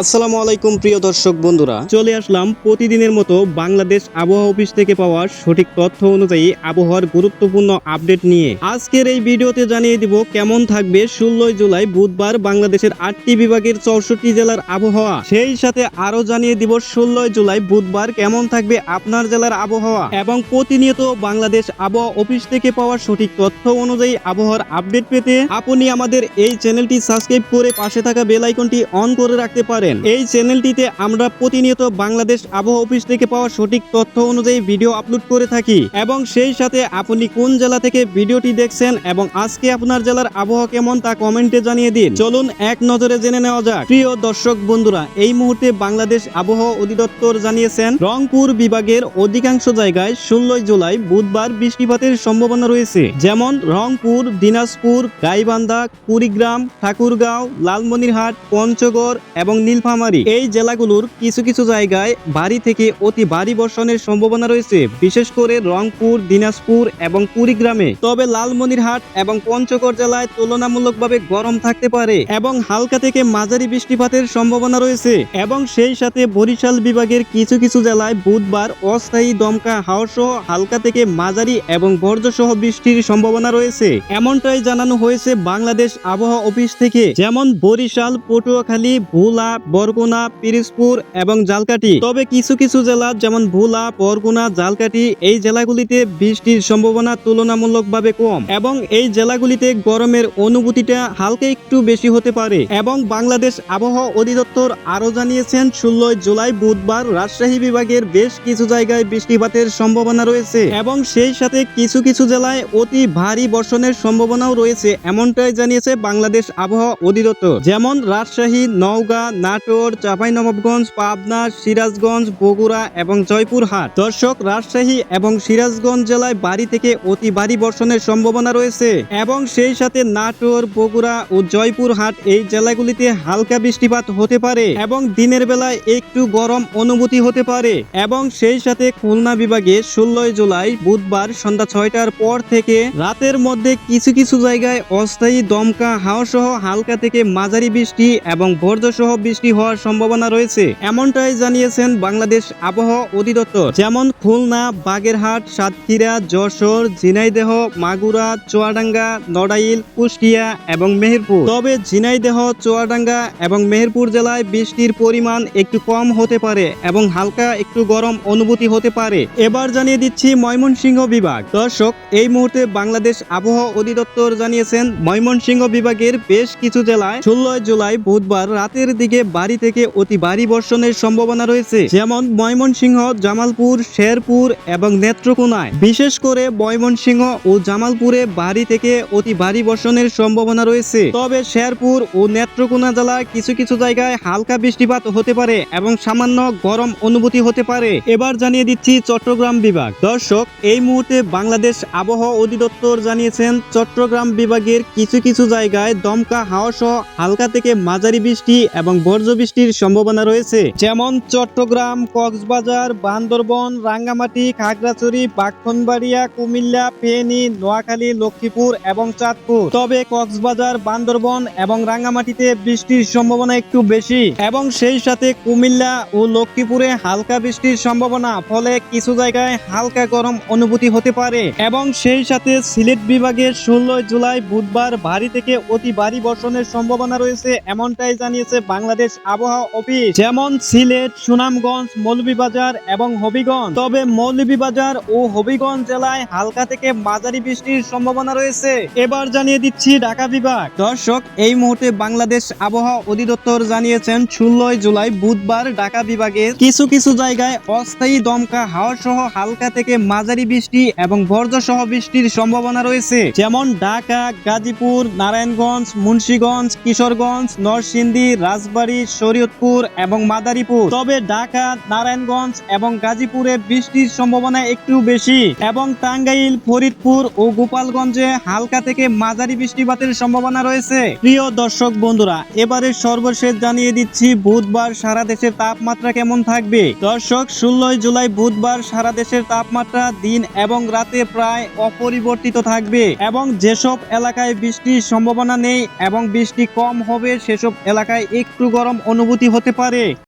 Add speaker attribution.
Speaker 1: আসসালামু আলাইকুম, প্রিয় দর্শক বন্ধুরা। চলে আসলাম প্রতিদিনের মতো বাংলাদেশ আবহাওয়া অফিস থেকে পাওয়া সঠিক তথ্য অনুযায়ী আবহাওয়ার গুরুত্বপূর্ণ আপডেট নিয়ে। আজকের এই ভিডিওতে জানিয়ে দিব কেমন থাকবে ষোলোই জুলাই, বুধবার বাংলাদেশের আটটি বিভাগের চৌষট্টি জেলার আবহাওয়া। সেই সাথে আরও জানিয়ে দিব ষোলোই জুলাই, বুধবার কেমন থাকবে আপনার জেলার আবহাওয়া। এবং প্রতিনিয়ত বাংলাদেশ আবহাওয়া অফিস থেকে পাওয়া সঠিক তথ্য অনুযায়ী আবহাওয়ার আপডেট পেতে আপনি আমাদের এই চ্যানেলটি সাবস্ক্রাইব করে পাশে থাকা বেল আইকনটি অন করে রাখতে পারেন। এই চ্যানেলটিতে আমরা প্রতিনিয়ত বাংলাদেশ আবহাওয়া অফিস থেকে পাওয়া সঠিক তথ্য অনুযায়ী ভিডিও আপলোড করে থাকি এবং সেই সাথে আপনি কোন জেলা থেকে ভিডিওটি দেখছেন এবং আজকে আপনার জেলার আবহাওয়া কেমন তা কমেন্টে জানিয়ে দিন। চলুন এক নজরে জেনে নেওয়া যাক। প্রিয় দর্শক বন্ধুরা, এই মুহূর্তে বাংলাদেশ আবহাওয়া অধিদপ্তর জানিয়েছেন, রংপুর বিভাগের অধিকাংশ জায়গায় ষোলোই জুলাই বুধবার বৃষ্টিপাতের সম্ভাবনা রয়েছে। যেমন রংপুর, দিনাজপুর, গাইবান্ধা, কুড়িগ্রাম, ঠাকুরগাঁও, লালমনিরহাট, পঞ্চগড় এবং নীলফামারী এই জেলাগুলোর কিছু কিছু জায়গায় ভারী থেকে অতি ভারী বর্ষণের সম্ভাবনা রয়েছে, বিশেষ করে রংপুর, দিনাজপুর এবং কুড়িগ্রামে। তবে লালমনিরহাট এবং পঞ্চগড় জেলায় তুলনামূলকভাবে গরম থাকতে পারে এবং হালকা থেকে মাঝারি বৃষ্টিপাতের সম্ভাবনা রয়েছে। এবং সেই সাথে বরিশাল বিভাগের কিছু কিছু জেলায় বুধবার অস্থায়ী দমকা হাওয়া সহ হালকা থেকে মাঝারি এবং বর্জ্য সহ বৃষ্টির সম্ভাবনা রয়েছে। এমনটাই জানানো হয়েছে বাংলাদেশ আবহাওয়া অফিস থেকে। যেমন বরিশাল, পটুয়াখালী, ভোলা বরগুনা, পিরিজপুর এবং জালকাটি তবে কিছু কিছু জেলা, যেমন ভোলা, বরগুনা জালকাটি এই জেলাগুলিতে বৃষ্টির সম্ভাবনা তুলনামূলকভাবে কম। এবং এই জেলাগুলিতে গরমের অনুভূতিটা হালকা একটু বেশি হতে পারে। এবং বাংলাদেশ আবহাওয়া অধিদপ্তর আরও জানিয়েছেন, ষোলোই জুলাই বুধবার রাজশাহী বিভাগের বেশ কিছু জায়গায় বৃষ্টিপাতের সম্ভাবনা রয়েছে। এবং সেই সাথে কিছু কিছু জেলায় অতি ভারী বর্ষণের সম্ভাবনাও রয়েছে, এমনটাই জানিয়েছে বাংলাদেশ আবহাওয়া অধিদপ্তর। যেমন রাজশাহী, নওগাঁ নাটোর, চাঁপাইনবাবগঞ্জ, পাবনা, সিরাজগঞ্জ, বগুড়া এবং জয়পুরহাট। দর্শক, রাজশাহী এবং সিরাজগঞ্জ জেলায় বাড়ি থেকে অতি ভারী বর্ষণের সম্ভাবনা রয়েছে এবং সেই সাথে নাটোর, বগুড়া ও জয়পুরহাট এই জেলাগুলিতে হালকা বৃষ্টিপাত হতে পারে এবং দিনের বেলায় একটু গরম অনুভূতি হতে পারে এবং সেই সাথে খুলনা বিভাগে ষোলোই জুলাই বুধবার সন্ধ্যা ছয়টার পর থেকে রাতের মধ্যে কিছু কিছু জায়গায় অস্থায়ী দমকা হাওয়া সহ হালকা থেকে মাঝারি বৃষ্টি এবং বর্জ্য সহ বৃষ্টি হওয়ার সম্ভাবনা রয়েছে, এমনটাই জানিয়েছেন বাংলাদেশ আবহাওয়া অধিদপ্তর। যেমন খুলনা, বাগেরহাট, সাতক্ষীরা, যশোর, ঝিনাইদেহ, মাগুরা, চুয়াডাঙ্গা, নড়াইল, কুষ্টিয়া এবং মেহেরপুর। তবে ঝিনাইদেহ, চুয়াডাঙ্গা এবং মেহেরপুর জেলায় বৃষ্টির পরিমাণ একটু কম হতে পারে এবং হালকা একটু গরম অনুভূতি হতে পারে। এবার জানিয়ে দিচ্ছি ময়মনসিংহ বিভাগ। দর্শক, এই মুহূর্তে বাংলাদেশ আবহাওয়া অধিদপ্তর জানিয়েছেন, ময়মনসিংহ বিভাগের বেশ কিছু জেলায় ষোলোই জুলাই বুধবার রাতের দিকে বাড়ি থেকে অতি ভারী বর্ষণের সম্ভাবনা রয়েছে। যেমন ময়মনসিংহ, জামালপুর, শেরপুর এবং নেত্রকোনায়। বিশেষ করে ময়মনসিংহ ও জামালপুরে বাড়ি থেকে অতি ভারী বর্ষণের সম্ভাবনা রয়েছে। তবে শেরপুর ও নেত্রকোনা জেলায় কিছু কিছু জায়গায় হালকা বৃষ্টিপাত হতে পারে এবং সামান্য গরম অনুভূতি হতে পারে। এবার জানিয়ে দিচ্ছি চট্টগ্রাম বিভাগ। দর্শক, এই মুহূর্তে বাংলাদেশ আবহাওয়া অধিদপ্তর জানিয়েছেন, চট্টগ্রাম বিভাগের কিছু কিছু জায়গায় দমকা হাওয়া সহ হালকা থেকে মাঝারি বৃষ্টি এবং বর্জ্য বৃষ্টির সম্ভাবনা রয়েছে। যেমন চট্টগ্রাম, কক্সবাজার, বান্দরবন, রাঙ্গামাটি, খাগড়াছড়ি বাক্ষণবাড়িয়া কুমিল্লা, ফেনী, নোয়াখালী, লক্ষ্মীপুর এবং চাঁদপুর। তবে কক্সবাজার, বান্দরবন এবং রাঙ্গামাটিতে বৃষ্টির সম্ভাবনা একটু বেশি। এবং সেই সাথে কুমিল্লা ও লক্ষ্মীপুরে হালকা বৃষ্টির সম্ভাবনা, ফলে কিছু জায়গায় হালকা গরম অনুভূতি হতে পারে। এবং সেই সাথে সিলেট বিভাগের ষোলোই জুলাই বুধবার ভারী থেকে অতি ভারী বর্ষণের সম্ভাবনা রয়েছে, এমনটাই জানিয়েছে বাংলাদেশ আবহাওয়া অফিস। যেমন সিলেট, সুনামগঞ্জ, মৌলভীবাজার এবং হবিগঞ্জ। তবে মৌলভীবাজার ও হবিগঞ্জ জেলায় হালকা থেকে মাঝারি বৃষ্টির সম্ভাবনা রয়েছে। এবার জানিয়ে দিচ্ছি ঢাকা বিভাগ। দর্শক, এই মুহূর্তে বাংলাদেশ আবহাওয়া অধিদপ্তর জানিয়েছেন, ষোলোই জুলাই বুধবার ঢাকা বিভাগের কিছু কিছু জায়গায় অস্থায়ী দমকা হাওয়া সহ হালকা থেকে মাঝারি বৃষ্টি এবং বর্জ্য সহ বৃষ্টির সম্ভাবনা রয়েছে। যেমন ঢাকা, গাজীপুর, নারায়ণগঞ্জ, মুন্সীগঞ্জ, কিশোরগঞ্জ, নরসিংদী, রাজবাড়ী শরীয়তপুর এবং মাদারীপুর। তবে ঢাকা, নারায়ণগঞ্জ এবং গাজীপুরে বৃষ্টির সম্ভাবনা একটু বেশি এবং টাঙ্গাইল, ফরিদপুর ও গোপালগঞ্জে হালকা থেকে মাঝারি বৃষ্টিপাতের সম্ভাবনা রয়েছে। প্রিয় দর্শক বন্ধুরা এবারে সর্বশেষ জানিয়ে দিচ্ছি, বুধবার সারা দেশের তাপমাত্রা কেমন থাকবে? দর্শক, ষোলোই জুলাই বুধবার সারা দেশের তাপমাত্রা দিন এবং রাতে প্রায় অপরিবর্তিত থাকবে এবং যেসব এলাকায় বৃষ্টির সম্ভাবনা নেই এবং বৃষ্টি কম হবে, সেসব এলাকায় একটু গরম গরম অনুভূতি হতে পারে।